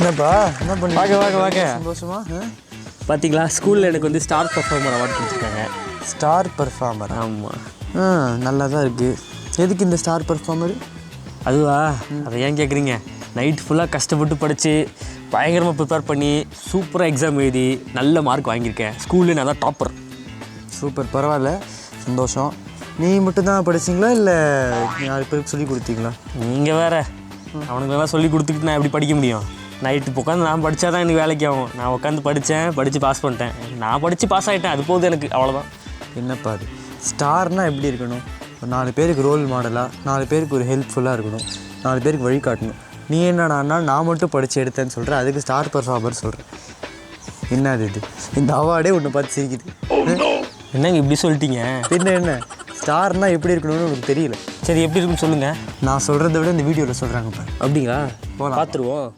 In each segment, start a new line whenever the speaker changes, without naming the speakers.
என்னப்பா? என்ன பண்ணி
வாங்க வாங்க வாங்க.
சந்தோஷமா?
பார்த்தீங்களா ஸ்கூலில் எனக்கு வந்து ஸ்டார் பர்ஃபார்மர் அவார்ட் கொடுத்துருக்காங்க.
Star performer?
ஆமாம்
ஆ நல்லா தான் இருக்குது எதுக்கு இந்த ஸ்டார் பர்ஃபார்மர்?
அதுவா? அதை ஏன் கேட்குறீங்க நைட் ஃபுல்லாக கஷ்டப்பட்டு படித்து பயங்கரமாக ப்ரிப்பேர் பண்ணி சூப்பராக எக்ஸாம் எழுதி நல்ல மார்க் வாங்கியிருக்கேன். ஸ்கூல்லே நான் தான் டாப்பர்
சூப்பர் பரவாயில்ல. சந்தோஷம். நீ மட்டும் தான் படிச்சிங்களா? இல்லை நாலு பேருக்கு சொல்லி கொடுத்தீங்களா?
நீங்கள் வேற. அவனுங்களெல்லாம் சொல்லி கொடுத்துக்கிட்டு நான் எப்படி படிக்க முடியும்? நைட்டு உட்காந்து நான் படித்தா தான் எனக்கு வேலைக்கு ஆகும். நான் உட்காந்து படித்தேன் படித்து பாஸ் பண்ணிட்டேன். நான் படித்து பாஸ் ஆகிட்டேன் அது போதும் எனக்கு அவ்வளோதான்
என்னப்பா அது? ஸ்டார்னால் எப்படி இருக்கணும்? ஒரு நாலு பேருக்கு ரோல் மாடலாக நாலு பேருக்கு ஒரு ஹெல்ப்ஃபுல்லாக இருக்கணும். நாலு பேருக்கு வழிகாட்டணும் நீ என்னடான்னா நான் மட்டும் படித்து எடுத்தேன்னு சொல்கிற அதுக்கு ஸ்டார் பர்ஃபார்மர் சொல்கிறேன் என்னது இது? இந்த அவார்டே ஒன்று பார்த்து சிரிக்குது.
என்னங்க இப்படி சொல்லிட்டீங்க?
பின்ன என்ன? ஸ்டார்னால் எப்படி இருக்கணும்னு உனக்கு தெரியல.
சரி எப்படி இருக்குன்னு சொல்லுங்கள்
நான் சொல்கிறத விட இந்த வீடியோவில் சொல்கிறாங்க பாரு
அப்படிங்களா?
போலாம்.
பார்த்துருவோம்.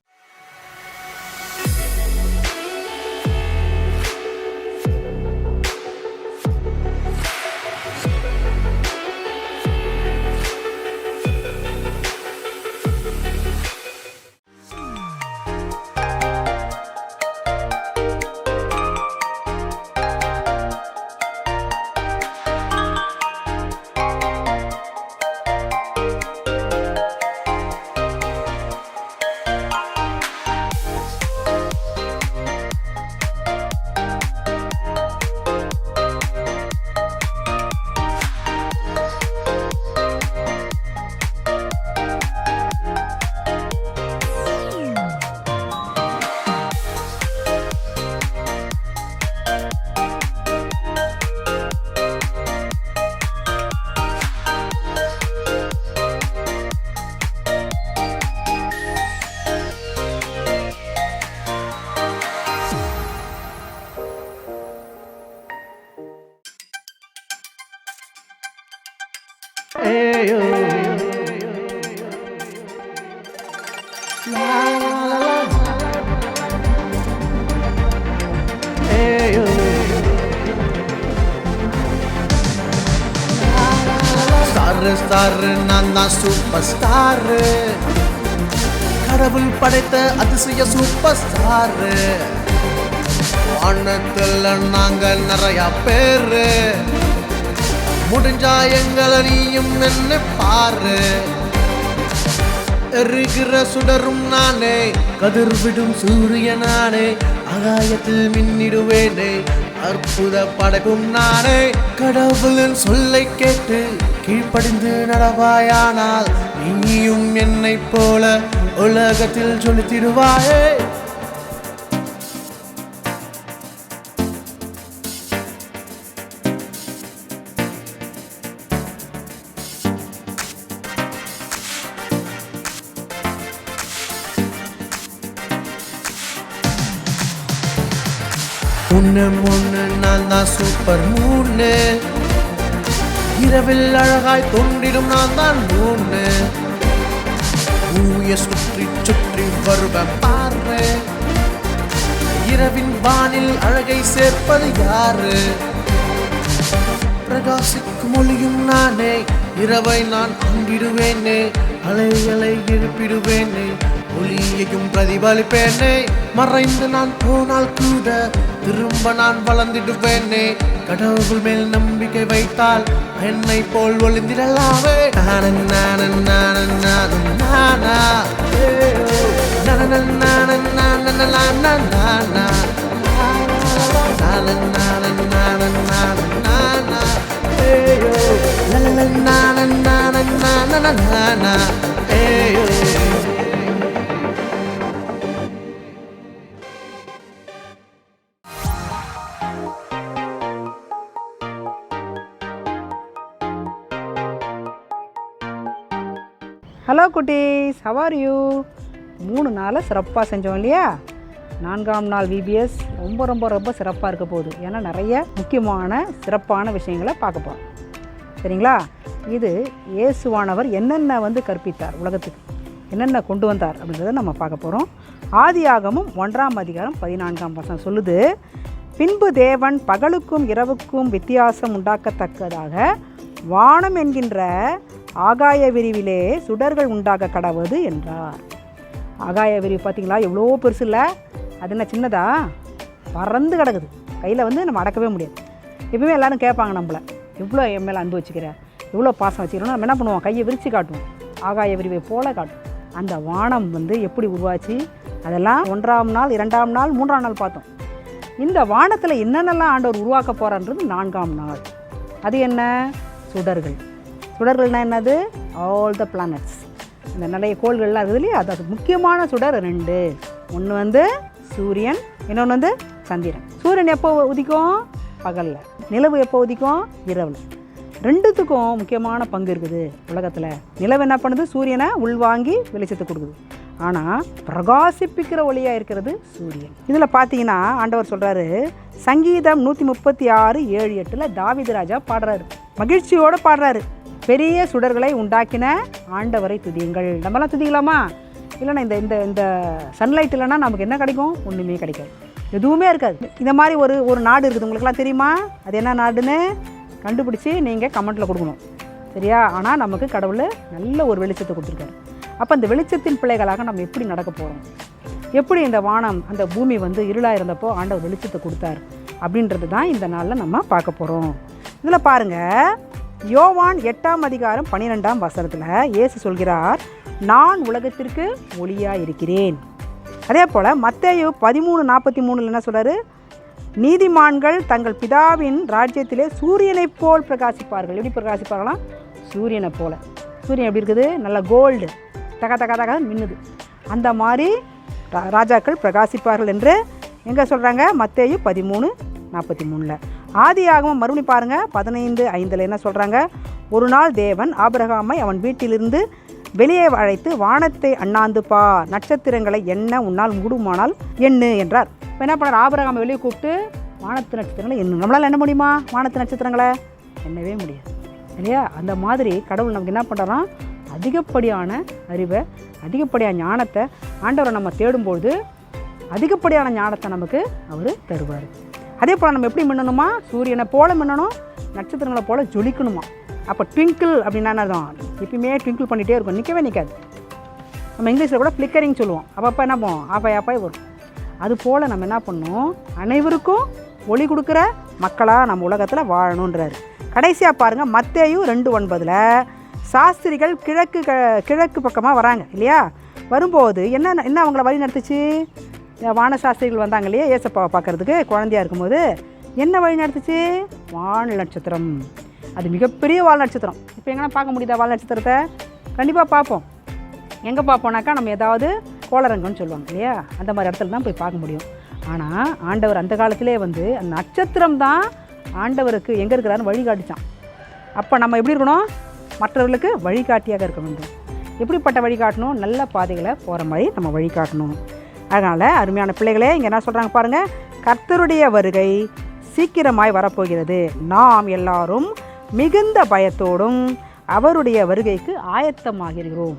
ஸ்டார் நான் தான் சூப்பர் ஸ்டார் கடவுள் படைத்த அதிசய சூப்பர் ஸ்டார் வானத்தில் நாங்க நிறைய பேரு. முடிஞ்சா எங்களை நீயும் என்ன பாரு. எரிகிற சுடரும் நானே கதிர் விடும் சூரிய நானே ஆகாயத்தில் மின்னிடுவேனே அற்புத படைப்பும் நானே. கடவுளின் சொல்லை கேட்டு கீழ்ப்படிந்து நடவாயானால் நீயும் என்னை போல உலகத்தில் சொல்லித்திடுவாயே. உன்ன முன்னு நான் தான் சூப்பர் மூணு இரவில் அழகாய் தோன்றிடும் நான் தான் மூணு ஊய சுற்றி சுற்றி வருவன் பாரு இரவின் வானில் அழகை சேர்ப்பது யாரு? பிரகாசிக்கும் ஒளியும் நானே. இரவை நான் அங்கிடுவேனே அலைகளை எழுப்பிடுவேனே. ஒளியையும் பிரதிபலிப்பேனே. மறைந்து நான் போனால் கூட திரும்ப நான் வளர்ந்திடுவேனே. கடவுள் மேல் நம்பிக்கை வைத்தால் என்னை போல் ஒளிந்திடலாமே. நானன் நானன் நானன் நானும் நானா. நானன் நானன் நானன் நானன் நானா நானன் நானன் நானன் நானன் நானா. நானன் நானன் நானன் நானா.
குட்டீஸ் ஹவார் யூ மூணு நாளில் சிறப்பாக செஞ்சோம் இல்லையா? நான்காம் நாள் விபிஎஸ் ரொம்ப ரொம்ப ரொம்ப சிறப்பாக இருக்க போகுது. ஏன்னா நிறைய முக்கியமான சிறப்பான விஷயங்களை பார்க்க போகிறோம் சரிங்களா? இது இயேசுவானவர் என்னென்ன வந்து கற்பித்தார் உலகத்துக்கு? என்னென்ன கொண்டு வந்தார் அப்படின்றத நம்ம பார்க்க போகிறோம் ஆதியாகமும் ஒன்றாம் அதிகாரம் பதினான்காம் வசனம் சொல்லுது பின்பு தேவன் பகலுக்கும் இரவுக்கும் வித்தியாசம் உண்டாக்கத்தக்கதாக வானம் என்கின்ற ஆகாய விரிவிலே சுடர்கள் உண்டாக கடவுது என்றார். ஆகாய விரிவு பார்த்தீங்களா? எவ்வளோ பெருசு இல்லை. அது என்ன சின்னதா? பறந்து கிடக்குது. கையில் வந்து நம்ம அடக்கவே முடியாது. எப்பவுமே எல்லோரும் கேட்பாங்க நம்மளை எவ்வளோ என் மேலே அன்பு வச்சுக்கிற? எவ்வளோ பாசம் வச்சுக்கிறோம் நம்ம என்ன பண்ணுவோம்? கையை விரித்து காட்டுவோம். ஆகாய விரிவை போல காட்டும் அந்த வானம் வந்து எப்படி உருவாச்சு? அதெல்லாம் ஒன்றாம் நாள் இரண்டாம் நாள் மூன்றாம் நாள் பார்த்தோம். இந்த வானத்தில் என்னென்னலாம் ஆண்டவர் உருவாக்க போகிறான்றது நான்காம் நாள். அது என்ன? சுடர்கள். சுடர்கள்னால் என்னது? ஆல் த பிளானட்ஸ் இந்த நிறைய கோள்கள்லாம் இருக்குது இல்லையா? அது அது முக்கியமான சுடர் ரெண்டு. ஒன்று வந்து சூரியன் இன்னொன்று வந்து சந்திரன். சூரியன் எப்போ உதிக்கும்? பகலில். நிலவு எப்போ உதிக்கும்? இரவில். ரெண்டுத்துக்கும் முக்கியமான பங்கு இருக்குது உலகத்தில். நிலவு என்ன பண்ணுது? சூரியனை உள்வாங்கி வெளிச்சத்தை கொடுக்குது. ஆனால் பிரகாசிப்பிக்கிற ஒளியாக இருக்கிறது சூரியன். இதில் பார்த்தீங்கன்னா ஆண்டவர் சொல்கிறாரு சங்கீதம் நூற்றி முப்பத்தி ஆறு ஏழு எட்டில் தாவிதராஜா பாடுறாரு. மகிழ்ச்சியோடு பாடுறாரு. பெரிய சுடர்களை உண்டாக்கின ஆண்டவரை துதியுங்கள். நம்மலாம் துதிக்கலாமா? இல்லைன்னா இந்த இந்த இந்த சன்லைட் இல்லைன்னா நமக்கு என்ன கிடைக்கும்? ஒன்றுமே கிடைக்காது. எதுவுமே இருக்காது. இந்த மாதிரி ஒரு ஒரு நாடு இருக்குது. உங்களுக்குலாம் தெரியுமா? அது என்ன நாடுன்னு? கண்டுபிடிச்சி நீங்கள் கமெண்ட்டில் கொடுக்கணும். சரியா? ஆனால் நமக்கு கடவுள் நல்ல ஒரு வெளிச்சத்தை கொடுத்துருக்காரு. அப்போ அந்த வெளிச்சத்தின் பிள்ளைகளாக நம்ம எப்படி நடக்க போகிறோம் எப்படி இந்த வானம் அந்த பூமி வந்து இருளாக இருந்தப்போ ஆண்டவர் வெளிச்சத்தை கொடுத்தார்? அப்படின்றது தான் இந்த நாளில் நம்ம பார்க்க போகிறோம் இதில் பாருங்கள் யோவான் எட்டாம் அதிகாரம் பன்னிரெண்டாம் வசனத்தில் இயேசு சொல்கிறார் நான் உலகத்திற்கு ஒளியாக இருக்கிறேன் அதே போல் மத்தேயு பதிமூணு நாற்பத்தி மூணில் என்ன சொல்கிறாரு நீதிமான்கள் தங்கள் பிதாவின் ராஜ்யத்திலே சூரியனைப் போல் பிரகாசிப்பார்கள். எப்படி பிரகாசிப்பார்களாம் சூரியனை போல். சூரியன் எப்படி இருக்குது? நல்ல கோல்டு. தக தக தக மின்னுது. அந்த மாதிரி ரா- ராஜாக்கள் பிரகாசிப்பார்கள் என்று எங்கே சொல்கிறாங்க மத்தேயு பதிமூணு நாற்பத்தி மூணில். ஆதியாகவும் மறுபடியும் பாருங்கள் பதினைந்து ஐந்தில் என்ன சொல்கிறாங்க ஒரு நாள் தேவன் ஆபிரகாமை அவன் வீட்டிலிருந்து வெளியே அழைத்து வானத்தை அண்ணாந்து பா நட்சத்திரங்களை என்ன உன்னால் முடுமானால் எண்ணு என்றார். இப்போ என்ன பண்ணார்? ஆபிரகாமை வெளியே கூப்பிட்டு வானத்து நட்சத்திரங்களை எண்ணு. நம்மளால் என்ன முடியுமா? வானத்து நட்சத்திரங்களை? எண்ணவே முடியாது. இல்லையா? அந்த மாதிரி கடவுள் நமக்கு என்ன பண்ணுறான் அதிகப்படியான அறிவை அதிகப்படியான ஞானத்தை ஆண்டவரை நம்ம தேடும்பொழுது அதிகப்படியான ஞானத்தை நமக்கு அவர் தருவார். அதே போல் நம்ம எப்படி மின்னணுமா? சூரியனை போல் மின்னணும் நட்சத்திரங்களை போல் ஜொலிக்கணுமா? அப்போ ட்விங்கிள் அப்படின்னா தான் எப்பயுமே ட்விங்கிள் பண்ணிகிட்டே இருக்கும். நிற்கவே நிற்காது நம்ம இங்கிலீஷில் கூட ஃப்ளிக்கரிங் சொல்லுவோம். அப்பப்போ என்ன போவோம் ஆப்பாய் ஆப்பாய் வரும். அது போல் நம்ம என்ன பண்ணணும் அனைவருக்கும் ஒளி கொடுக்குற மக்களாக நம்ம உலகத்தில் வாழணுன்றாரு கடைசியாக பாருங்கள் மத்தேயும் ரெண்டு ஒன்பதில் சாஸ்திரிகள் கிழக்கு க கிழக்கு பக்கமாக வராங்க இல்லையா? வரும்போது என்ன என்ன அவங்கள வழி நடத்துச்சு? வானசாஸ்திரிகள் வான சாஸ்திரிகள் வந்தாங்க இல்லையா ஏசப்பாவை பார்க்கறதுக்கு குழந்தையாக இருக்கும்போது என்ன வழி நடத்துச்சு வான நட்சத்திரம். அது மிகப்பெரிய வால் நட்சத்திரம். இப்போ எங்கன்னா பார்க்க முடியுதா வால் நட்சத்திரத்தை? கண்டிப்பாக பார்ப்போம். எங்கே பார்ப்போம்னாக்கா நம்ம ஏதாவது கோளரங்கம்னு சொல்லுவாங்க இல்லையா? அந்த மாதிரி இடத்துல தான் போய் பார்க்க முடியும். ஆனால் ஆண்டவர் அந்த காலத்திலே வந்து அந்த நட்சத்திரம் தான் ஆண்டவருக்கு எங்கே இருக்கிறாருன்னு வழிகாட்டிச்சான். அப்போ நம்ம எப்படி இருக்கணும்? மற்றவர்களுக்கு வழிகாட்டியாக இருக்க வேண்டும். எப்படிப்பட்ட வழிகாட்டணும்? நல்ல பாதைகளை போகிற மாதிரி நம்ம வழிகாட்டணும். அதனால் அருமையான பிள்ளைகளே இங்கே என்ன சொல்கிறாங்க பாருங்கள் கர்த்தருடைய வருகை சீக்கிரமாய் வரப்போகிறது. நாம் எல்லாரும் மிகுந்த பயத்தோடும் அவருடைய வருகைக்கு ஆயத்தமாகிறோம்.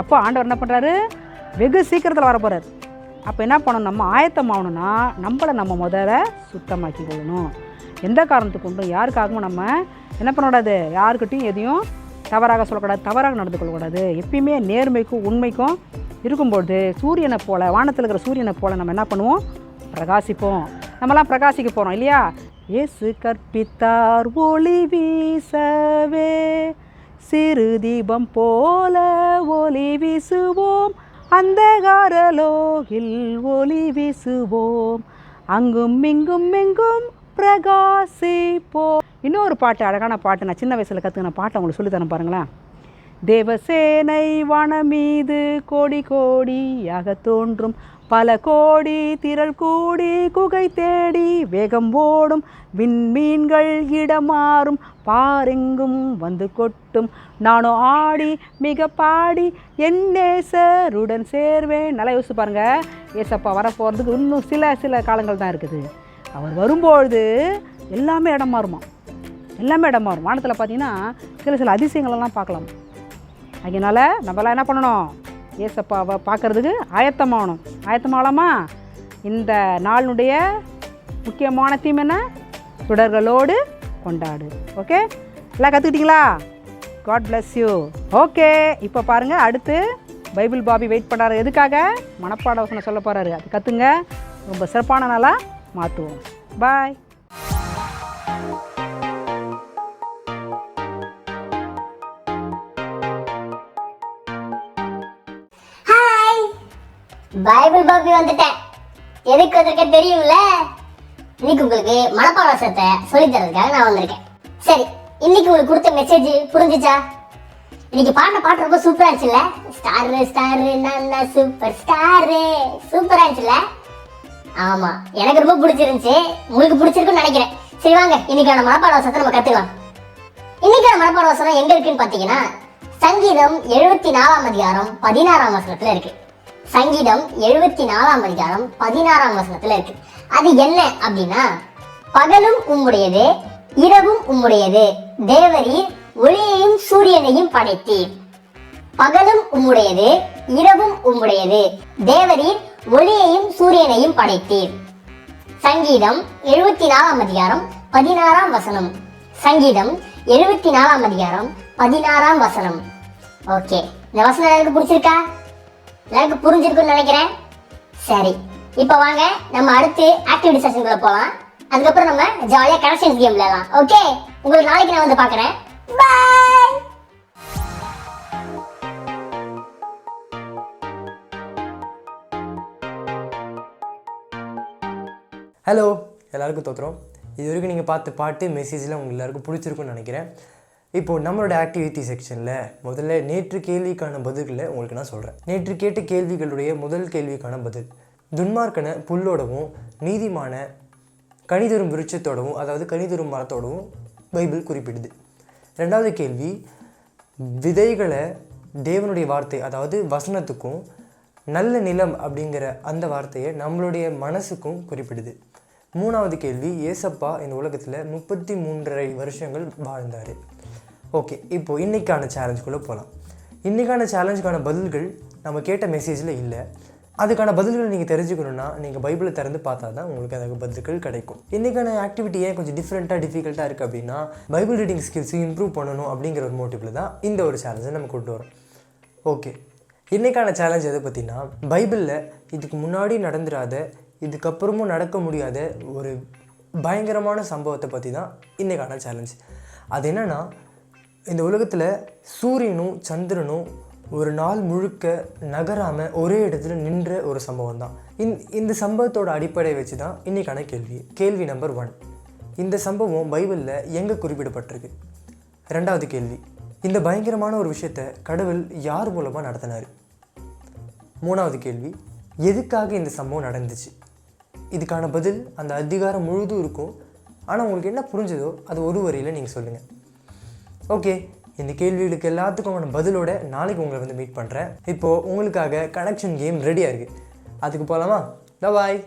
அப்போ ஆண்டவர் என்ன பண்ணுறாரு வெகு சீக்கிரத்தில் வரப்போகிறார் அப்போ என்ன பண்ணணும்? நம்ம ஆயத்தமாகணும்னா நம்மளை நம்ம முதல்ல சுத்தமாக்கி கொள்ளணும் எந்த காரணத்துக்கு கொண்டும் யாருக்காகவும் நம்ம என்ன பண்ணக்கூடாது? யாருக்கிட்டையும் எதையும் தவறாக சொல்லக்கூடாது தவறாக நடந்து கொள்ளக்கூடாது. எப்பயுமே நேர்மைக்கும் உண்மைக்கும் இருக்கும்பொழுது சூரியனை போல் வானத்தில் இருக்கிற சூரியனை போல் நம்ம என்ன பண்ணுவோம்? பிரகாசிப்போம். நம்மலாம் பிரகாசிக்க போகிறோம் இல்லையா? இயேசு கற்பித்தார் ஒளி வீசவே சிறு தீபம் போல ஒளி வீசுவோம். அந்தகாரலோகில் ஒளி வீசுவோம். அங்கும் இங்கும் எங்கும் பிரகாசிப்போம் இன்னொரு பாட்டு அழகான பாட்டு நான் சின்ன வயசில் கற்றுக்கின பாட்டை உங்களுக்கு சொல்லித்தரேன் பாருங்களேன். தேவசேனை வனம் மீது கோடி கோடியாக தோன்றும். பல கோடி திரள் கூடி குகை தேடி வேகம் ஓடும். விண்மீன்கள் இடமாறும். பாரெங்கும் வந்து கொட்டும். நானோ ஆடி மிக பாடி என் நேசருடன் சேர்வேன். நல்லா யோசிச்சு பாருங்க. ஏசப்பா வரப்போகிறதுக்கு இன்னும் சில சில காலங்கள் தான் இருக்குது. அவர் வரும்பொழுது எல்லாமே இடம் மாறுமா எல்லாமே இடம் மாறும். வானத்தில் பார்த்தீங்கன்னா சில சில அதிசயங்களெல்லாம் பார்க்கலாம். அதனால் நம்மளாம் என்ன பண்ணணும்? ஏசப்பாவை பார்க்குறதுக்கு ஆயத்தமாகணும். ஆயத்தமாகலாமா? இந்த நாளினுடைய முக்கியமான தீம் என்ன? சுடர்களோடு கொண்டாடு. ஓகே எல்லாம் கற்றுக்கிட்டீங்களா காட் பிளஸ் யூ ஓகே இப்போ பாருங்கள் அடுத்து பைபிள் பாபி வெயிட் பண்ணுறாரு எதுக்காக? மனப்பாட வசனம் சொல்ல போகிறாரு அது கற்றுங்க ரொம்ப சிறப்பான நாளாக மாற்றுவோம் பாய்
ஹாய் பைபிள் பாபி வந்துட்டேன். எதுக்கு வந்திருக்கேன் தெரியும்ல? இன்னைக்கு உங்களுக்கு மனப்பாட வசனத்தை சொல்லித் தரதுக்காக நான் வந்திருக்கேன். சரி இன்னைக்கு உங்களுக்கு கொடுத்த மெசேஜ் புரிஞ்சுச்சா? இன்னைக்கு பாட்ட பாட்டு ரொம்ப சூப்பரா இருந்துச்சுல்ல? ஸ்டாரு ஸ்டாரு நான் சூப்பர் ஸ்டாரு சூப்பரா இருந்துச்சுல்ல? ஆமா எனக்கு ரொம்ப பிடிச்சிருந்துச்சு. உங்களுக்கு பிடிச்சிருக்குன்னு நினைக்கிறேன். சரி வாங்க. இன்னைக்கான மனப்பாட வசனத்தை நம்ம கத்துக்கலாம். இன்னைக்கான மனப்பாட வசனம் எங்க இருக்குன்னு பாத்தீங்கன்னா சங்கீதம் எழுபத்தி நாலாம் அதிகாரம் பதினாறாம் வசனத்துல இருக்கு. சங்கீதம் எழுபத்தி நாலாம் அதிகாரம் பதினாறாம் வசனத்துல இருக்கு. அது என்ன அப்படின்னா பகலும் உம்முடையது இரவும் உம்முடையது. தேவரீர் ஒளியையும் சூரியனையும் படைத்தீர். பகலும் உம்முடையது இரவும் உம்முடையது. தேவரீர் ஒளியையும் சூரியனையும் படைத்தீர். சங்கீதம் எழுபத்தி நாலாம் அதிகாரம் பதினாறாம் வசனம். சங்கீதம் எழுபத்தி நாலாம் அதிகாரம் பதினாறாம் வசனம். ஓகே இந்த வசனம் எனக்கு பிடிச்சிருக்கா எனக்கு புரிஞ்சிருக்குன்னு நினைக்கிறேன். சரி இப்போ வாங்க நம்ம அடுத்து ஆக்டிவிட்டி செஷனுக்குள்ள போகலாம் அதுக்கப்புறம் நம்ம ஜாலியாக கனெக்ஷன்ஸ் கேம் விளையாடலாம். ஓகே உங்களுக்கு நாளைக்கு நான் வந்து பார்க்குறேன். பாய்
ஹலோ எல்லாருக்கும் தோத்துறோம். இது வரைக்கும் நீங்கள் பார்த்த பாட்டு மெசேஜில் உங்களுக்கு எல்லாருக்கும் பிடிச்சிருக்கும்னு நினைக்கிறேன். இப்போது நம்மளோட ஆக்டிவிட்டி செக்ஷனில் முதல்ல நேற்று கேள்விக்கான பதில்களை உங்களுக்கு நான் சொல்கிறேன் நேற்று கேட்ட கேள்விகளுடைய முதல் கேள்விக்கான பதில் துன்மார்க்கனை புல்லோடவும் நீதிமான கனிதரும் விருட்சத்தோடவும் அதாவது கனிதரும் மரத்தோடவும் பைபிள் குறிப்பிடுது. ரெண்டாவது கேள்வி விதைகளை தேவனுடைய வார்த்தை அதாவது வசனத்துக்கும் நல்ல நிலம் அப்படிங்கிற அந்த வார்த்தையை நம்மளுடைய மனசுக்கும் குறிப்பிடுது. மூணாவது கேள்வி ஏசப்பா இந்த உலகத்தில் முப்பத்தி மூன்றரை வருஷங்கள் வாழ்ந்தார். ஓகே இப்போது இன்றைக்கான சேலஞ்சுக்குள்ளே போகலாம் இன்றைக்கான சேலஞ்சுக்கான பதில்கள் நம்ம கேட்ட மெசேஜில் இல்லை. அதுக்கான பதில்களை நீங்கள் தெரிஞ்சுக்கணுன்னா நீங்கள் பைபிளை திறந்து பார்த்தா தான் உங்களுக்கு அதுக்கு பதில்கள் கிடைக்கும். இன்றைக்கான ஆக்டிவிட்டி ஏன் கொஞ்சம் டிஃப்ரெண்ட்டாக டிஃபிகல்ட்டாக இருக்குது அப்படின்னா பைபிள் ரீடிங் ஸ்கில்ஸையும் இம்ப்ரூவ் பண்ணணும் அப்படிங்கிற ஒரு மோட்டிவில் தான் இந்த ஒரு சேலஞ்சை நம்ம கொண்டு வரோம். ஓகே இன்றைக்கான சேலஞ்ச் எதை பார்த்தீங்கன்னா பைபிளில் இதுக்கு முன்னாடி நடந்துராத இதுக்கப்புறமும் நடக்க முடியாத ஒரு பயங்கரமான சம்பவத்தை பற்றி தான் இன்றைக்கான சேலஞ்ச் அது என்னென்னா இந்த உலகத்தில் சூரியனும் சந்திரனும் ஒரு நாள் முழுக்க நகராமல் ஒரே இடத்துல நின்ற ஒரு சம்பவம் தான். இந் இந்த சம்பவத்தோட அடிப்படையை வச்சு தான் இன்றைக்கான கேள்வி. கேள்வி நம்பர் ஒன் இந்த சம்பவம் பைபிளில் எங்கே குறிப்பிடப்பட்டிருக்கு? ரெண்டாவது கேள்வி. இந்த பயங்கரமான ஒரு விஷயத்தை கடவுள் யார் மூலமாக நடத்தினார்? மூணாவது கேள்வி. எதுக்காக இந்த சம்பவம் நடந்துச்சு? இதுக்கான பதில் அந்த அதிகாரம் முழுதும் இருக்கும். ஆனால் உங்களுக்கு என்ன புரிஞ்சதோ அது ஒரு வரியில் நீங்கள் சொல்லுங்கள் ஓகே இந்த கேள்விகளுக்கு எல்லாத்துக்குமான பதிலோட நாளைக்கு உங்களை வந்து மீட் பண்ணுறேன் இப்போது உங்களுக்காக கனெக்ஷன் கேம் ரெடியாக இருக்குது அதுக்கு போகலாமா பாய்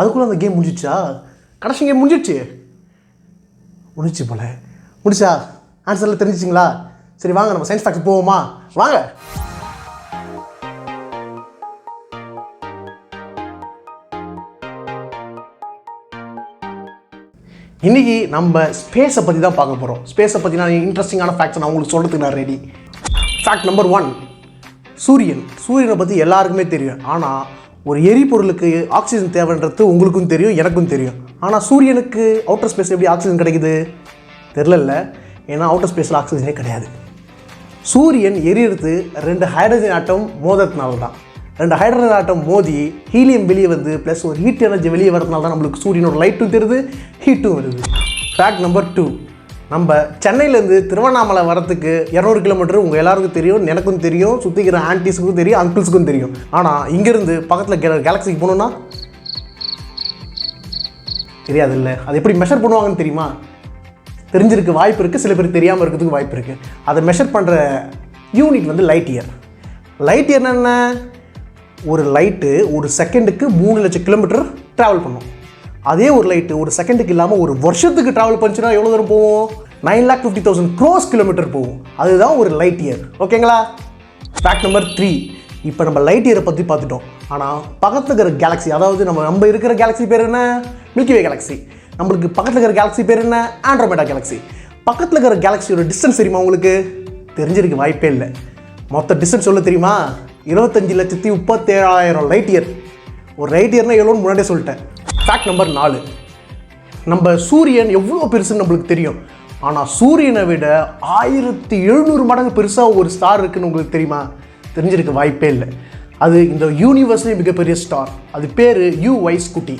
அதுக்குள்ளே அந்த கேம் முடிஞ்சிச்சா கடைசி கேம் முடிஞ்சிடுச்சு. முடிச்சு போல. முடிச்சா ஆன்சரில் தெரிஞ்சிச்சிங்களா? சரி வாங்க நம்ம சயின்ஸ் ஃபேக்ட் போவோமா? வாங்க. இன்னைக்கு நம்ம ஸ்பேஸை பற்றி தான் பார்க்க போகிறோம் ஸ்பேஸை பற்றி நான் இன்ட்ரெஸ்டிங்கான ஃபேக்ட்ஸ் நான் உங்களுக்கு சொல்கிறதுக்கு நான் ரெடி ஃபேக்ட் நம்பர் ஒன் சூரியன். சூரியனை பற்றி எல்லாருக்குமே தெரியும். ஆனால் ஒரு எரிபொருளுக்கு ஆக்சிஜன் தேவைன்றது உங்களுக்கும் தெரியும் எனக்கும் தெரியும். ஆனால் சூரியனுக்கு அவுட்டர் ஸ்பேஸ் எப்படி ஆக்சிஜன் கிடைக்குது? தெரிலல்ல ஏன்னா அவுட்டர் ஸ்பேஸில் ஆக்சிஜனே கிடையாது. சூரியன் எரியறது ரெண்டு ஹைட்ரஜன் ஆட்டம் மோதத்தினால தான் ரெண்டு ஹைட்ரஜன் ஆட்டம் மோதி ஹீலியம் வெளியே வந்து ப்ளஸ் ஒரு ஹீட் எனர்ஜி வெளியே வரதுனால தான் நம்மளுக்கு சூரியனோட லைட்டும் தெரியுது ஹீட்டும் வருது. ஃபேக்ட் நம்பர் டூ நம்ம சென்னையிலேருந்து திருவண்ணாமலை வரத்துக்கு இரநூறு கிலோமீட்டர் உங்கள் எல்லாருக்கும் தெரியும் எனக்கும் தெரியும் சுற்றிக்கிற ஆன்டிஸுக்கும் தெரியும் அங்கிள்ஸுக்கும் தெரியும். ஆனால் இங்கேருந்து பக்கத்தில் கேலக்ஸிக்கு போகணுன்னா தெரியாது இல்லை. அது எப்படி மெஷர் பண்ணுவாங்கன்னு தெரியுமா? தெரிஞ்சிருக்க வாய்ப்பு இருக்குது சில பேர் தெரியாமல் இருக்கிறதுக்கு வாய்ப்பு இருக்குது அதை மெஷர் பண்ணுற யூனிட் வந்து லைட் இயர் லைட் இயர் என்ன? ஒரு லைட்டு ஒரு செகண்டுக்கு மூணு லட்சம் கிலோமீட்டர் ட்ராவல் பண்ணும். அதே ஒரு லைட்டு ஒரு செகண்டுக்கு இல்லாமல் ஒரு வருஷத்துக்கு ட்ராவல் பண்ணிச்சுன்னா எவ்வளோ தூரம் போவோம்? Nine lakh fifty thousand crores kilometre போகும். அதுதான் ஒரு லைட் இயர் ஓகேங்களா ஃபேக்ட் நம்பர் த்ரீ இப்போ நம்ம லைட் இயரை பற்றி பார்த்துட்டோம். ஆனால் பக்கத்தில் இருக்கிற கேலக்ஸி அதாவது நம்ம நம்ம இருக்கிற கேலக்ஸி பேர் என்ன? மில்கிவே கேலக்ஸி நம்மளுக்கு பக்கத்தில் இருக்கிற கேலக்ஸி பேர் என்ன? ஆண்ட்ரோமேட்டா கேலக்ஸி பக்கத்தில் இருக்கிற கேலக்ஸியோட டிஸ்டன்ஸ் தெரியுமா உங்களுக்கு? தெரிஞ்சிருக்க வாய்ப்பே இல்லை. மொத்த டிஸ்டன்ஸ் சொல்ல தெரியுமா? இருபத்தஞ்சி லட்சத்தி முப்பத்தேழாயிரம் லைட் இயர் ஒரு லைட் இயர்னா எவ்வளோன்னு முன்னாடியே சொல்லிட்டேன். ஃபேக்ட் நம்பர் நாலு. நம்ம சூரியன் எவ்வளோ பெருசுன்னு நம்மளுக்கு தெரியும். ஆனால் சூரியனை விட ஆயிரத்தி எழுநூறு மடங்கு பெருசாக ஒரு ஸ்டார் இருக்குதுன்னு உங்களுக்கு தெரியுமா? தெரிஞ்சிருக்க வாய்ப்பே இல்லை. அது இந்த யூனிவர்ஸ்லேயே மிகப்பெரிய ஸ்டார் அது பேர் U Y Scuti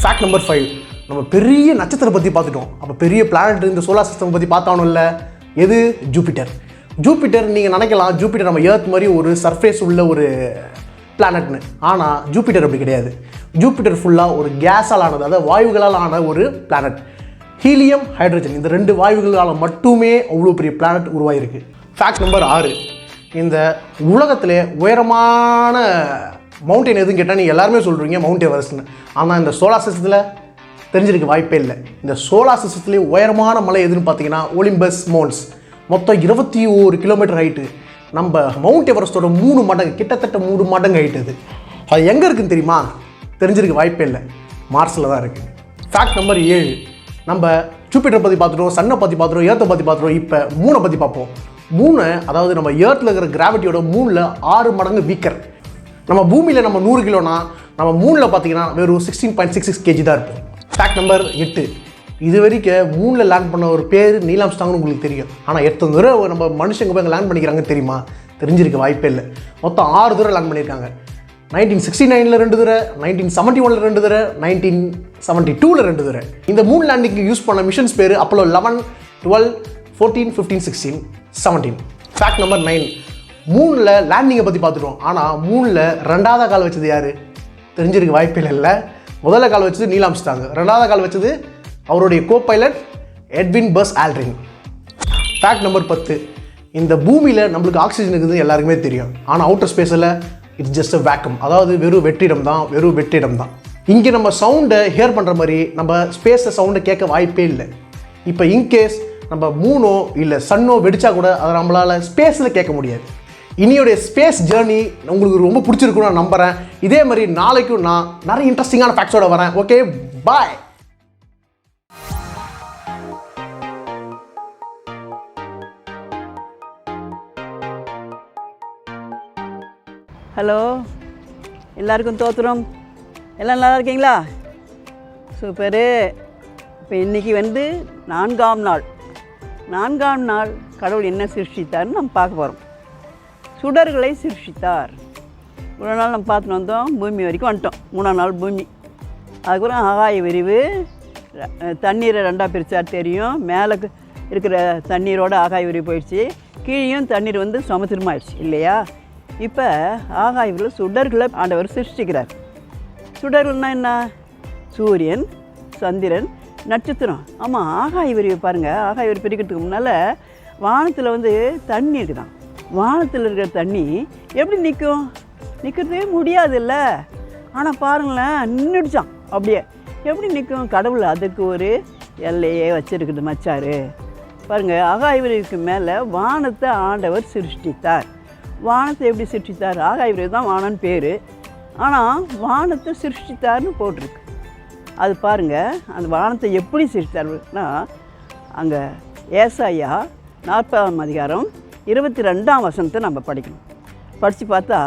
fact number five நம்ம பெரிய நட்சத்திரம் பற்றி பார்த்துட்டோம். அப்போ பெரிய பிளானட் இந்த சோலார் சிஸ்டம் பற்றி பார்த்தானும்ல. எது? ஜூபிட்டர் ஜூபிட்டர் நீங்கள் நினைக்கலாம். ஜூபிட்டர் நம்ம ஏர்த் மாதிரி ஒரு சர்ஃபேஸ் உள்ள ஒரு பிளானட்னு ஆனால் ஜூபிட்டர் அப்படி கிடையாது. ஜூபிட்டர் ஃபுல்லாக ஒரு கேஸால் ஆனது அதாவது வாயுகளால் ஆன ஒரு பிளானட் ஹீலியம் ஹைட்ரஜன் இந்த ரெண்டு வாயுகளால் மட்டுமே அவ்வளோ பெரிய பிளானட் உருவாகிருக்கு ஃபேக்ட் நம்பர் ஆறு. இந்த உலகத்திலே உயரமான மவுண்டெயின் எதுன்னு கேட்டால் நீங்கள் எல்லாருமே சொல்கிறீங்க மவுண்ட் எவரெஸ்ட்னு ஆனால் இந்த சோலார் சிஸ்டத்தில் தெரிஞ்சிருக்க வாய்ப்பே இல்லை. இந்த சோலார் சிஸ்டத்துலேயே உயரமான மலை எதுன்னு பார்த்தீங்கன்னா ஒலிம்பஸ் மோன்ஸ் மொத்தம் இருபத்தி ஒரு கிலோமீட்டர் ஹைட்டு நம்ம மவுண்ட் எவரெஸ்ட்டோட மூணு மடங்கு கிட்டத்தட்ட மூணு மடங்கு ஆகிட்டது அது எங்கே இருக்குன்னு தெரியுமா? தெரிஞ்சிருக்க வாய்ப்பே இல்லை. மார்ஸில் தான் இருக்குது ஃபேக்ட் நம்பர் ஏழு. நம்ம ஜூப்பிட்டர் பற்றி பார்த்துட்டோம் சன்னை பற்றி பார்த்துட்டோம் ஏர்த்தை பற்றி பார்த்துட்டோம் இப்போ மூணை பற்றி பார்ப்போம். மூணு அதாவது நம்ம ஏர்த்தில் இருக்கிற கிராவிட்டியோட மூணில் ஆறு மடங்கு வீக்கர் நம்ம பூமியில் நம்ம நூறு கிலோனா நம்ம மூணில் பார்த்தீங்கன்னா வெறும் sixteen point six six KG தான் இருக்கும் ஃபேக்ட் நம்பர் எட்டு. இது வரைக்கும் மூணில் லேண்ட் பண்ண ஒரு பேர் நீலாம் ஸ்டாங்னு உங்களுக்கு தெரியும். ஆனால் எத்தனை தூரம் நம்ம மனுஷங்க போய் லேண்ட் பண்ணிக்கிறாங்க தெரியுமா? தெரிஞ்சிருக்க வாய்ப்பே இல்லை. மொத்தம் ஆறு தூரம் லேண்ட் பண்ணியிருக்காங்க நைன்டீன் சிக்ஸ்டி நைனில் ரெண்டு தடவை நைன்டீன் செவன்ட்டி ஒனில் ரெண்டு தடவை நைன்டீன் செவன்ட்டி டூவில் ரெண்டு தடவை. இந்த மூணு லேண்டிங்க்கு யூஸ் பண்ண மிஷன்ஸ் பேர் Apollo eleven twelve fourteen fifteen sixteen seventeen fact number nine மூணில் லேண்டிங்கை பற்றி பார்த்துட்டோம். ஆனால் மூணில் ரெண்டாவது கால் வச்சது யார்? தெரிஞ்சிருக்க வாய்ப்பே இல்லை. முதல்ல கால் வச்சது நீலாம்ஸ்டாங்க. ரெண்டாவது கால் வச்சது அவருடைய co pilot Edwin Buzz Aldrin fact number பத்து. இந்த பூமியில் நம்மளுக்கு ஆக்சிஜன் இருக்குது எல்லாருக்குமே தெரியும். ஆனால் அவுட்டர் ஸ்பேஸில் இட்ஸ் ஜஸ்ட் அ வேக்கம் அதாவது வெறும் வெற்றிடம் தான் வெறும் வெற்றிடம் தான். இங்கே நம்ம சவுண்டை ஹியர் பண்ணுற மாதிரி நம்ம ஸ்பேஸில் சவுண்டை கேட்க வாய்ப்பே இல்லை. இப்போ இன்கேஸ் நம்ம மூணோ இல்லை சன்னோ வெடிச்சா கூட அதை நம்மளால் ஸ்பேஸில் கேட்க முடியாது. இனியோடைய ஸ்பேஸ் ஜேர்னி உங்களுக்கு ரொம்ப பிடிச்சிருக்குன்னு நான் நம்புகிறேன் இதே மாதிரி நாளைக்கும் நான் நிறைய இன்ட்ரெஸ்டிங்கான ஃபேக்ட்ஸோடு வரேன். Okay bye
hello? எல்லாருக்கும் தோத்துறோம். எல்லாம் நல்லா இருக்கீங்களா? சூப்பரு. இப்போ இன்றைக்கி வந்து நான்காம் நாள். நான்காம் நாள் கடவுள் என்ன சிருஷ்டித்தார்னு நம்ம பார்க்க போகிறோம் சுடர்களை சிருஷ்டித்தார். இவ்வளோ நாள் நம்ம பார்த்துட்டு வந்தோம். பூமி வரைக்கும் வந்துட்டோம். மூணாம் நாள் பூமி. அதுக்கப்புறம் ஆகாய விரிவு. தண்ணீரை ரெண்டாக பிரித்தா தெரியும். மேலே இருக்கிற தண்ணீரோட ஆகாய விரிவு போயிடுச்சு. கீழேயும் தண்ணீர் வந்து சமத்திரமாயிடுச்சு இல்லையா? இப்போ ஆகாய சுடர்களை ஆண்டவர் சிருஷ்டிக்கிறார். சுடர்கள்னால் என்ன? சூரியன் சந்திரன் நட்சத்திரம். ஆமாம் ஆகாய விரிவு பாருங்கள் ஆகாய விரிவு பிரிக்கிறதுக்கு முன்னால் வானத்தில் வந்து தண்ணி இருக்குதான். வானத்தில் இருக்கிற தண்ணி எப்படி நிற்கும் நிற்கிறதே முடியாதுல்ல. ஆனால் பாருங்களேன் நின்றுடுச்சான் அப்படியே எப்படி நிற்கும் கடவுள் அதுக்கு ஒரு எல்லையே வச்சிருக்குது மச்சாரு. பாருங்கள் ஆகாயவருக்கு மேலே வானத்தை ஆண்டவர் சிருஷ்டித்தார். வானத்தை எப்படி சிருஷ்டித்தார்? ஆகாயவருக்கு தான் வானம்னு பேர். ஆனால் வானத்தை சிருஷ்டித்தார்னு போட்டிருக்கு. அது பாருங்கள் அந்த வானத்தை எப்படி சிருஷ்டித்தார்னா அங்கே ஏசாயா நாற்பதாம் அதிகாரம் இருபத்தி ரெண்டாம் வசனத்தை நம்ம படிக்கணும். படித்து பார்த்தா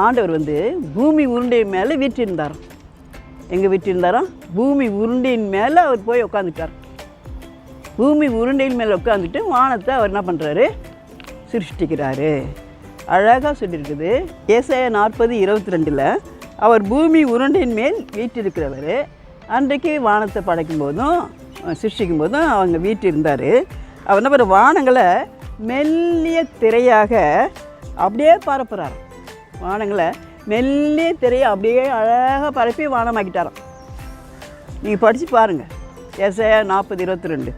ஆண்டவர் வந்து பூமி உருண்டை மேலே வீட்டிருந்தார் எங்கே வீட்டிருந்தாராம் பூமி உருண்டையின் மேலே அவர் போய் உட்காந்துட்டார் பூமி உருண்டையின் மேலே உட்காந்துட்டு வானத்தை அவர் என்ன பண்ணுறாரு சிருஷ்டிக்கிறாரு. அழகாக சொல்லியிருக்குது ஏசாய நாற்பது இருபத்தி ரெண்டில் அவர் பூமி உருண்டையின் மேல் வீட்டிருக்கிறவர் அன்றைக்கு வானத்தை படைக்கும் போதும் சிருஷ்டிக்கும் போதும் அவங்க வீட்டில் இருந்தார் அவர் என்ன வானங்களை மெல்லிய திரையாக அப்படியே பரப்புகிறார் வானங்களை மெல்லிய திரையை அப்படியே அழகாக பரப்பி வானமாக்கிட்டாராம். நீங்கள் படித்து பாருங்கள் ஏசாயா நாற்பது இருபத்தி ரெண்டு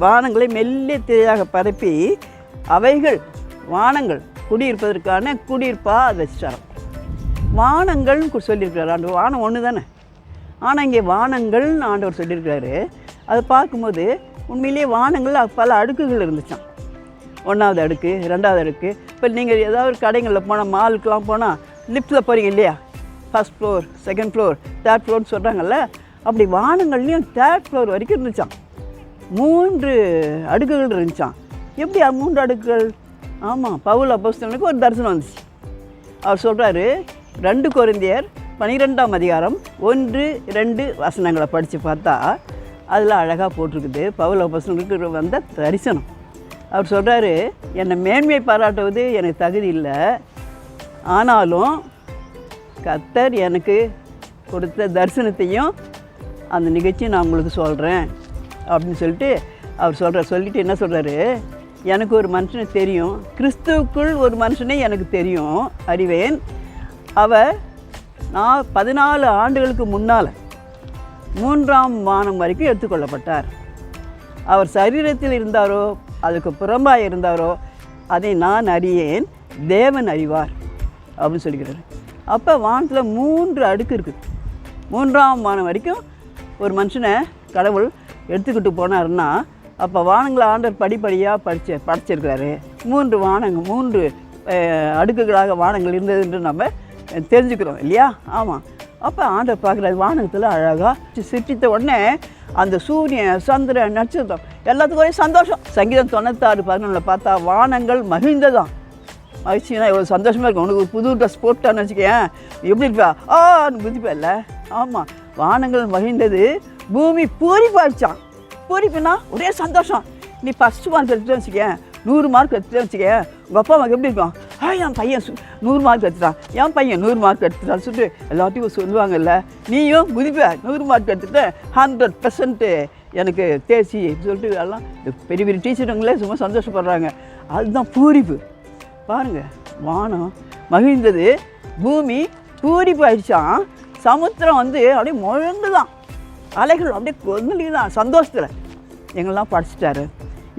வானங்களை மெல்லிய திரையாக பரப்பி அவைகள் வானங்கள் குடியிருப்பதற்கான குடியிருப்பாக அதை வச்சுட்டாராம் வானங்கள்னு சொல்லியிருக்கிறார் ஆண்டு வானம் ஒன்று தானே ஆனால் இங்கே வானங்கள்னு ஆண்டவர் சொல்லியிருக்கிறாரு. அதை பார்க்கும்போது உண்மையிலேயே வானங்கள் பல அடுக்குகள் இருந்துச்சான் ஒன்றாவது அடுக்கு ரெண்டாவது அடுக்கு. இப்போ நீங்கள் ஏதாவது ஒரு கடைகளில் போனால் மாலுக்கெலாம் போனால் லிஃப்ட்டில் போகிறீங்க இல்லையா? First floor second floor third ஃப்ளோர்னு சொல்கிறாங்கல்ல அப்படி வானங்கள்லேயும் தேர்ட் ஃப்ளோர் வரைக்கும் இருந்துச்சான் மூன்று அடுக்குகள் இருந்துச்சான் எப்படி அ- மூன்று அடுக்குகள்? ஆமாம் பவுல் அப்போஸ்தலனுக்கு ஒரு தரிசனம் வந்துச்சு. அவர் சொல்கிறாரு ரெண்டு கொரிந்தியர் பனிரெண்டாம் அதிகாரம் ஒன்று ரெண்டு வசனங்களை படித்து பார்த்தா அதில் அழகாக போட்டிருக்குது பவுல் அப்போஸ்தலனுக்கு வந்த தரிசனம். அவர் சொல்கிறாரு என்னை மேன்மை பாராட்டுவது எனக்கு தகுதி இல்லை. ஆனாலும் கத்தர் எனக்கு கொடுத்த தரிசனத்தையும் அந்த நிகழ்ச்சியை நான் உங்களுக்கு சொல்கிறேன் அப்படின்னு சொல்லிட்டு அவர் சொல்கிறார் சொல்லிவிட்டு என்ன சொல்கிறாரு எனக்கு ஒரு மனுஷனை தெரியும். கிறிஸ்துவுக்குள் ஒரு மனுஷனை எனக்கு தெரியும். அறிவேன். அவர் நான் பதினாலு ஆண்டுகளுக்கு முன்னால் மூன்றாம் வானம் வரைக்கும் எடுத்துக்கொள்ளப்பட்டார். அவர் சரீரத்தில் இருந்தாரோ அதுக்கு புறம்பாக இருந்தாரோ அதை நான் அறியேன். தேவன் அறிவார் அப்படின்னு சொல்லிக்கிறாரு. அப்போ வானத்தில் மூன்று அடுக்கு இருக்குது மூன்றாம் வானம் வரைக்கும் ஒரு மனுஷனை கடவுள் எடுத்துக்கிட்டு போனாருன்னா அப்போ வானங்களை ஆண்டவர் படிப்படியாக படிச்சு படைச்சிருக்கிறாரு. மூன்று வானங்கள் மூன்று அடுக்குகளாக வானங்கள் இருந்தது என்று நம்ம தெரிஞ்சுக்கிறோம் இல்லையா? ஆமாம் அப்போ ஆண்டர் பார்க்குறாரு வானத்தில் அழகாக சிரித்த உடனே அந்த சூரியன் சந்திரன் நட்சத்திரம் எல்லாத்துக்கும் ஒரே சந்தோஷம். சங்கீதம் தொண்ணூத்தாறு பதினொன்றில் பார்த்தா வானங்கள் மகிழ்ந்ததான் மகிழ்ச்சினா எவ்வளோ சந்தோஷமாக இருக்கும். உனக்கு ஒரு புது ட்ரெஸ் போட்டான்னு வச்சுக்கேன் எப்படி இருப்பா? ஆ இல்லை ஆமாம் வானங்கள் மகிழ்ந்தது பூமி பூரிப்பாயிடுச்சான் பூரிப்புனா ஒரே சந்தோஷம். நீ ஃபஸ்ட்டு மார்க் எடுத்துட்டு வச்சுக்கேன். நூறு மார்க் எடுத்துட்டு வச்சுக்கேன். உங்கள் அப்பா அம்மாவுக்கு எப்படி இருக்கும்? ஆ என் பையன் சு- நூறு மார்க் எடுத்துட்டான். என் பையன் நூறு மார்க் எடுத்துட்டான்னு சொல்லிட்டு எல்லாத்தையும் சொல்லுவாங்கல்ல நீயும் குதிப்ப நூறு மார்க் எடுத்துட்டு ஹண்ட்ரட் பர்சன்ட்டு எனக்கு தேசி சொல்லிட்டு எல்லாம் பெரிய பெரிய டீச்சருங்களே சும்மா சந்தோஷப்படுறாங்க. அதுதான் பூரிப்பு. பாருங்க வானம் மகிழ்ந்தது. பூமி பூரிப்பு ஆயிடுச்சான் சமுத்திரம் வந்து அப்படியே முழங்குதான். அலைகள் அப்படியே கொந்தளிதான் சந்தோஷத்தில். எங்களெல்லாம் படிச்சிட்டாரு?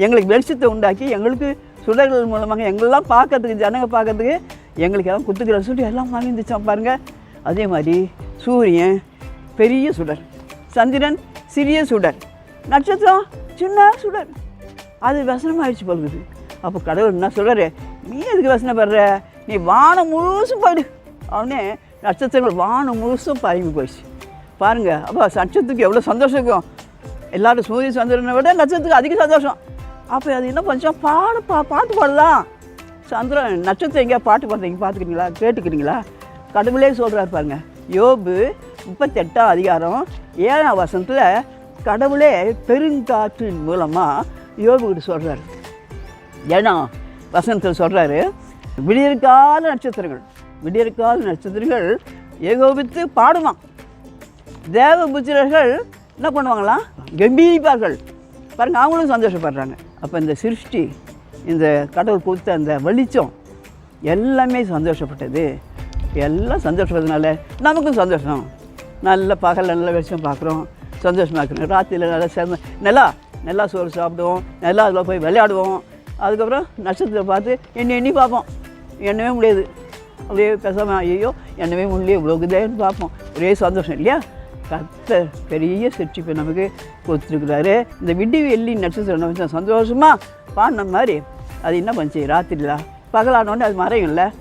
எங்களுக்கு வெளிச்சத்தை உண்டாக்கி எங்களுக்கு சுடர்கள் மூலமாக எங்களெல்லாம் பார்க்கறதுக்கு ஜனங்க பார்க்கறதுக்கு எங்களுக்கு எல்லாம் குத்துக்கிற சொல்லி எல்லாம் மகிழ்ந்துச்சான் பாருங்கள் அதே மாதிரி சூரியன் பெரிய சுடர். சந்திரன் சிறிய சுடர். நட்சத்திரம் சின்ன சுடர். அது வசனமாயிடுச்சு போகுது அப்போ கடவுள் என்ன சொல்கிறாரு நீ எதுக்கு வசனப்படுற? நீ வானம் முழுசும் பாடு அவனே நட்சத்திரங்கள் வானம் முழுசும் பரவி போயிடுச்சு. பாருங்க. அப்போ நட்சத்திரத்துக்கு எவ்வளோ சந்தோஷம் இருக்கும். எல்லாரும் சூரிய சந்திரனை விட நட்சத்திரத்துக்கு அதிக சந்தோஷம். அப்போ அது என்ன கொஞ்சம் பாடு பா பாட்டு பாடலாம் சந்திரன் நட்சத்திரம் எங்கேயா பாட்டு பாடுறீங்க பார்த்துக்கிறீங்களா கேட்டுக்கிறீங்களா? கடவுளே சொல்கிறாரு பாருங்க. யோபு முப்பத்தெட்டாம் அதிகாரம் ஏழாம் வசனத்தில் கடவுளே பெருங்காற்றின் மூலமாக யோபுக்கிட்ட சொல்கிறாரு ஏன்னா வசனத்தில் சொல்கிறாரு விடியற்கால நட்சத்திரங்கள். விடியற்கால நட்சத்திரங்கள் ஏகோபித்து பாடுவான். தேவபுத்திரர்கள் என்ன பண்ணுவாங்களாம் கம்பீரிப்பார்கள். பாருங்கள் அவங்களும் சந்தோஷப்படுறாங்க. அப்போ இந்த சிருஷ்டி இந்த கடவுள் கொடுத்த அந்த வெளிச்சம் எல்லாமே சந்தோஷப்பட்டது. எல்லாம் சந்தோஷப்படுறதுனால நமக்கும் சந்தோஷம். நல்ல பகலில் நல்ல வெளிச்சம் பார்க்குறோம் சந்தோஷமாக இருக்கிறோம் ராத்திரியில் நல்லா சேர்ந்து நல்லா நல்லா சோறு சாப்பிடுவோம். நல்லா அதில் போய் விளையாடுவோம். அதுக்கப்புறம் நட்சத்திரம் பார்த்து எண்ணி எண்ணி பார்ப்போம். எண்ணவே முடியாது. அப்படியே பேசாமல் ஐயோ என்னவே முடியல இவ்வளோக்குதேன்னு பார்ப்போம். ஒரே சந்தோஷம் இல்லையா? கத்த பெரிய சிற்றிப்பை நமக்கு கொடுத்துருக்குறாரு. இந்த விடி வெள்ளி நட்சத்திரம் நம்ம சந்தோஷமாக பாடின மாதிரி அது என்ன பண்ணுச்சு? ராத்திரிலாம் பகலானோடனே அது மறையும்ல.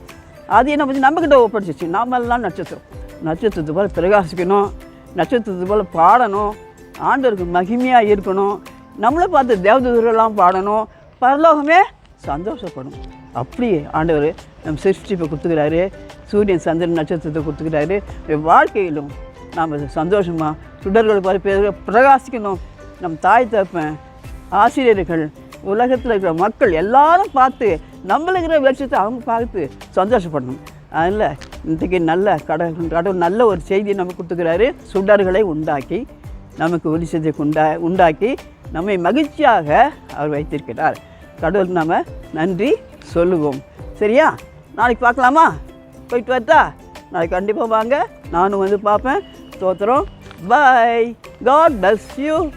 அது என்ன பண்ணுச்சு? நம்மக்கிட்ட ஒப்படைச்சிச்சு. நாமெல்லாம் நட்சத்திரம். நட்சத்திரத்து போல் பிரகாசிக்கணும். நட்சத்திரத்து போல் பாடணும். ஆண்டவருக்கு மகிமையாக இருக்கணும். நம்மளை பார்த்து தேவதூரெல்லாம் பாடணும். பரலோகமே சந்தோஷப்படும். அப்படியே ஆண்டவர் நம் சிருஷ்டிப்பை கொடுத்துக்கிறாரு. சூரியன் சந்திரன் நட்சத்திரத்தை கொடுத்துக்கிறாரு. என் வாழ்க்கையிலும் நாம் சந்தோஷமாக சுடர்கள் பல பேர் பிரகாசிக்கணும். நம் தாய் தப்பேன் ஆசிரியர்கள் உலகத்தில் இருக்கிற மக்கள் எல்லாரும் பார்த்து நம்மளுக்கிற வெளிச்சத்தை அவங்க பார்த்து சந்தோஷப்படணும். அதில் இன்றைக்கு நல்ல கடவுள் கடவுள் நல்ல ஒரு செய்தியை நமக்கு கொடுத்துக்கிறாரு. சுடர்களை உண்டாக்கி நமக்கு வெளிச்சத்தை உண்டா உண்டாக்கி நம்மை மகிழ்ச்சியாக அவர் வைத்திருக்கிறார். கடவுளுக்கு நாம் நன்றி சொல்லுவோம். சரியா? நாளைக்கு பார்க்கலாமா? போயிட்டு வரட்டா? நாளைக்கு கண்டிப்பாக வாங்க. நானும் வந்து பார்ப்பேன். தோத்துறோம் பாய் காட் bless யூ